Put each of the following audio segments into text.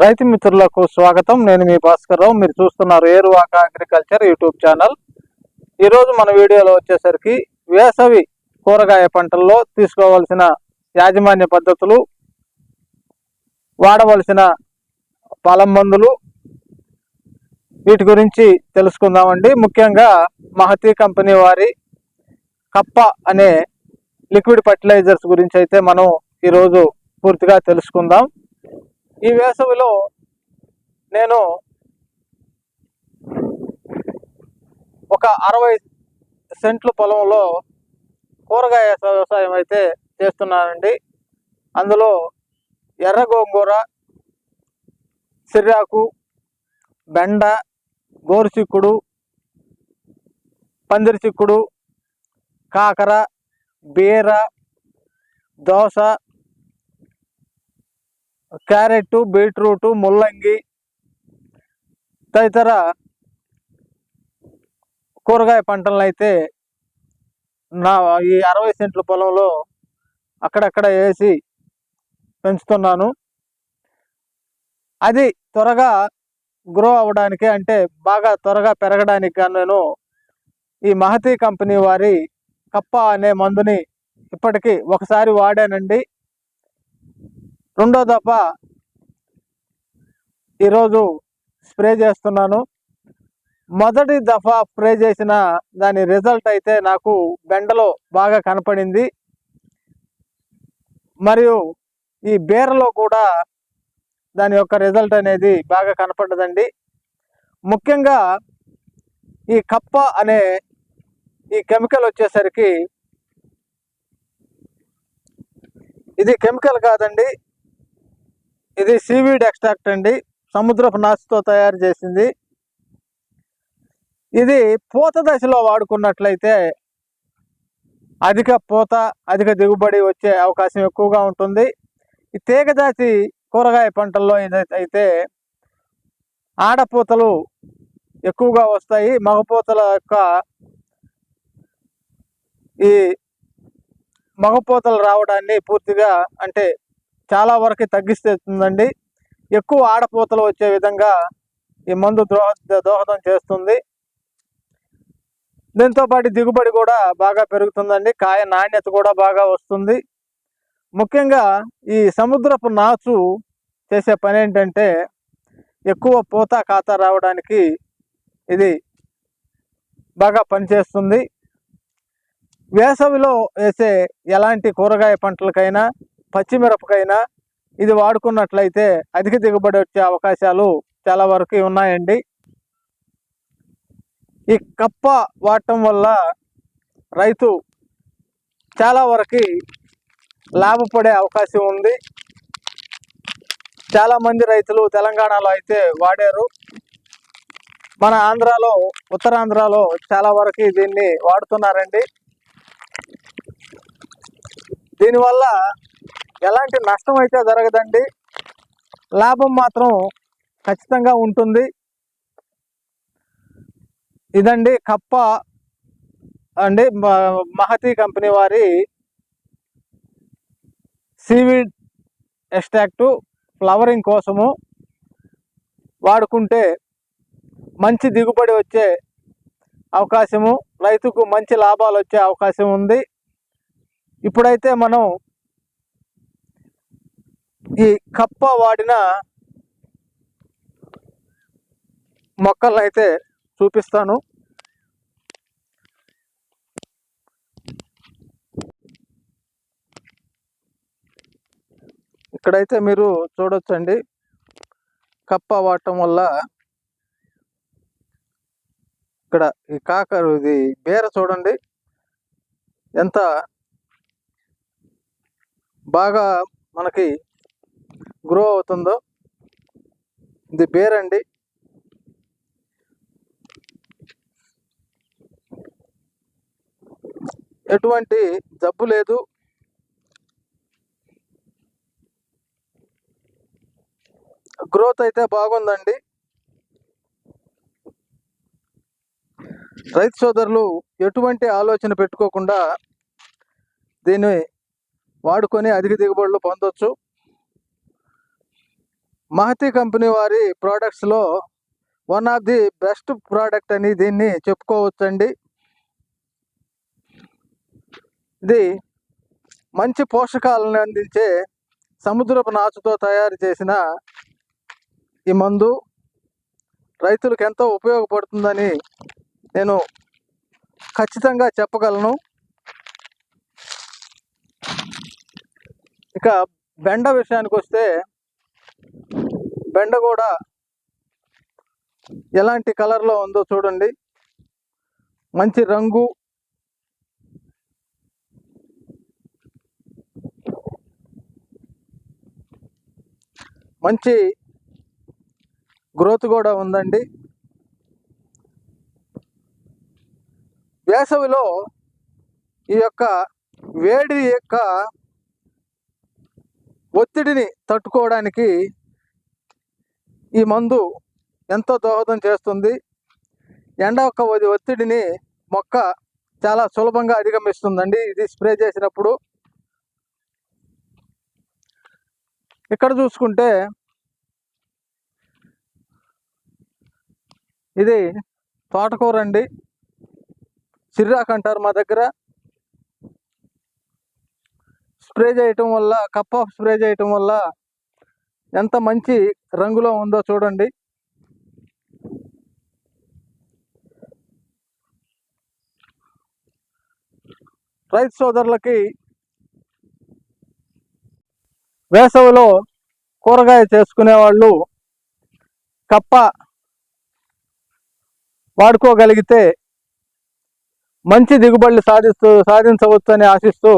రైతు మిత్రులకు స్వాగతం. నేను మీ భాస్కర్ రావు. మీరు చూస్తున్నారు ఏరువాక అగ్రికల్చర్ యూట్యూబ్ ఛానల్. ఈరోజు మన వీడియోలో వచ్చేసరికి వేసవి కూరగాయ పంటల్లో తీసుకోవాల్సిన యాజమాన్య పద్ధతులు వాడవలసిన పొలం మందులు వీటి గురించి తెలుసుకుందామండి. ముఖ్యంగా మహతి కంపెనీ వారి కప్ప అనే లిక్విడ్ ఫర్టిలైజర్స్ గురించి అయితే మనం ఈరోజు పూర్తిగా తెలుసుకుందాం. ఈ వేసవిలో నేను ఒక అరవై సెంట్ల పొలంలో కూరగాయ వ్యవసాయం అయితే చేస్తున్నానండి. అందులో ఎర్ర గోంగూర సిర్రాకు బెండ గోరు చిక్కుడు పందిరి చిక్కుడు కాకర బీర దోస క్యారెట్ బీట్రూటు ముల్లంగి తదితర కూరగాయ పంటలను అయితే నా ఈ అరవై సెంట్ల పొలంలో అక్కడక్కడ వేసి పెంచుతున్నాను. అది త్వరగా గ్రో అవ్వడానికి అంటే బాగా త్వరగా పెరగడానికి గాను నేను ఈ మహతి కంపెనీ వారి కప్ప అనే మందుని ఇప్పటికీ ఒకసారి వాడానండి. రెండో దఫ ఈరోజు స్ప్రే చేస్తున్నాను. మొదటి దఫా స్ప్రే చేసిన దాని రిజల్ట్ అయితే నాకు బెండలో బాగా కనపడింది. మరియు ఈ బీరలో కూడా దాని యొక్క రిజల్ట్ అనేది బాగా కనపడ్డదండి ముఖ్యంగా ఈ కప్ప అనే ఈ కెమికల్ వచ్చేసరికి ఇది కెమికల్ కాదండి ఇది సీవీడ్ ఎక్స్ట్రాక్ట్ అండి. సముద్రపు నాచుతో తయారు చేసింది. ఇది పూత దశలో వాడుకున్నట్లయితే అధిక పూత అధిక దిగుబడి వచ్చే అవకాశం ఎక్కువగా ఉంటుంది. ఈ తీగజాతి కూరగాయ పంటల్లో ఏదైతే అయితే ఆడపూతలు ఎక్కువగా వస్తాయి. మగపూతల యొక్క ఈ మగపూతలు రావడాన్ని పూర్తిగా అంటే చాలా వరకు తగ్గిస్తుందండి. ఎక్కువ ఆడపూతలు వచ్చే విధంగా ఈ మందు ద్రోహ దోహదం చేస్తుంది. దీంతోపాటు దిగుబడి కూడా బాగా పెరుగుతుందండి. కాయ నాణ్యత కూడా బాగా వస్తుంది. ముఖ్యంగా ఈ సముద్రపు నాచు చేసే పని ఏంటంటే ఎక్కువ పూత ఖాతా రావడానికి ఇది బాగా పనిచేస్తుంది. వేసవిలో వేసే ఎలాంటి కూరగాయ పంటలకైనా పచ్చిమిరపకైనా ఇది వాడుకున్నట్లయితే అధిక దిగుబడి వచ్చే అవకాశాలు చాలా వరకు ఉన్నాయండి. ఈ కప్ప వాడటం వల్ల రైతు చాలా వరకు లాభపడే అవకాశం ఉంది. చాలామంది రైతులు తెలంగాణలో అయితే వాడారు. మన ఆంధ్రాలో ఉత్తరాంధ్రాలో చాలా వరకు దీన్ని వాడుతున్నారండి. దీనివల్ల ఎలాంటి నష్టం అయితే జరగదండి. లాభం మాత్రం ఖచ్చితంగా ఉంటుంది. ఇదండి కప్ప అండి మ- మహతి కంపెనీ వారి సీవీడ్ ఎస్టాక్టు ఫ్లవరింగ్ కోసము వాడుకుంటే మంచి దిగుబడి వచ్చే అవకాశము రైతుకు మంచి లాభాలు వచ్చే అవకాశం ఉంది. ఇప్పుడైతే మనం కప్ప వాడిన మొక్కలను అయితే చూపిస్తాను. ఇక్కడైతే మీరు చూడొచ్చండి. కప్ప వాడటం వల్ల ఇక్కడ ఈ కాకరు ఇది బీర చూడండి. ఎంత బాగా మనకి గ్రో అవుతుందో? ఇది బేరండి ఎటువంటి జబ్బు లేదు. గ్రోత్ అయితే బాగుందండి. రైతు సోదరులు ఎటువంటి ఆలోచన పెట్టుకోకుండా దీన్ని వాడుకొని అధిక దిగుబడులు పొందొచ్చు. మహతి కంపెనీ వారి ప్రోడక్ట్స్లో one of the best product అని దీన్ని చెప్పుకోవచ్చండి. ఇది మంచి పోషకాలను అందించే సముద్రపు నాచుతో తయారు చేసిన ఈ మందు. రైతులకు ఎంతో ఉపయోగపడుతుందని నేను ఖచ్చితంగా చెప్పగలను. ఇక బెండ విషయానికి వస్తే బెండ కూడా ఎలాంటి కలర్లో ఉందో చూడండి. మంచి రంగు. మంచి గ్రోత్ కూడా ఉందండి. వేసవిలో ఈ యొక్క వేడి యొక్క ఒత్తిడిని తట్టుకోవడానికి ఈ మందు ఎంతో దోహదం చేస్తుంది. ఎండ యొక్క ఒత్తిడిని మొక్క చాలా సులభంగా అధిగమిస్తుందండి. ఇది స్ప్రే చేసినప్పుడు. ఇక్కడ చూసుకుంటే ఇది తోటకూర అండి. సిర్రాక్ అంటారు మా దగ్గర. స్ప్రే చేయటం వల్ల కప్ ఆఫ్ స్ప్రే చేయటం వల్ల ఎంత మంచి రంగులో ఉందో చూడండి. రైతు సోదరులకి వేసవిలో కూరగాయ చేసుకునే వాళ్ళు కప్ప వాడుకోగలిగితే మంచి దిగుబడులు సాధిస్తూ సాధించవచ్చు అని ఆశిస్తూ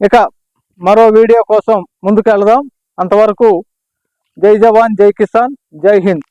ఇక మరో వీడియో కోసం ముందుకు వెళదాం అంతవరకు జై జవాన్ జై కిసాన్ జై హింద్.